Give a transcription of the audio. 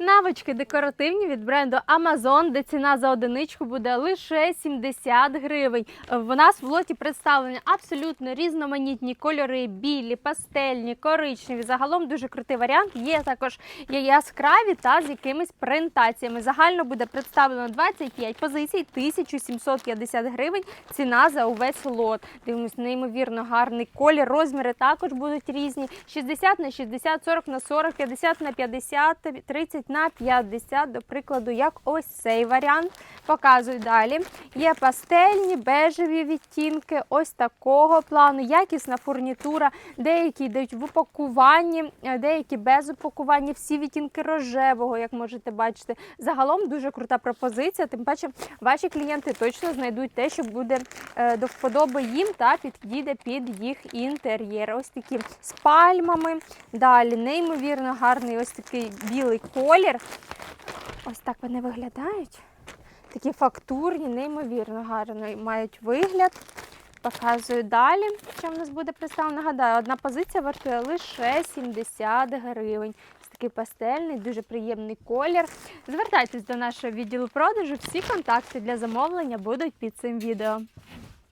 Навички декоративні від бренду Amazon, де ціна за одиничку буде лише 70 гривень. В нас в лоті представлені абсолютно різноманітні кольори: білі, пастельні, коричневі. Загалом дуже крутий варіант. Є також яскраві та з якимись принтаціями. Загально буде представлено 25 позицій, 1750 гривень. Ціна за увесь лот. Дивимось, неймовірно гарний колір. Розміри також будуть різні: 60 на 60, 40 на 40, 50 на 50, 30 на 50, до прикладу, як ось цей варіант. Показую далі. Є пастельні, бежеві відтінки, ось такого плану, якісна фурнітура, деякі йдуть в упакуванні, е, деякі без упакування, всі відтінки рожевого, як можете бачити. Загалом дуже крута пропозиція. Тим паче, ваші клієнти точно знайдуть те, що буде е, до вподоби їм та підійде під їх інтер'єр. Ось такі з пальмами. Далі неймовірно гарний ось такий білий колір. Ось так вони виглядають. Такі фактурні, неймовірно гарно мають вигляд. Показую далі, що в нас буде представлено. Нагадаю, одна позиція вартує лише 70 гривень. Ось такий пастельний, дуже приємний колір. Звертайтесь до нашого відділу продажу. Всі контакти для замовлення будуть під цим відео.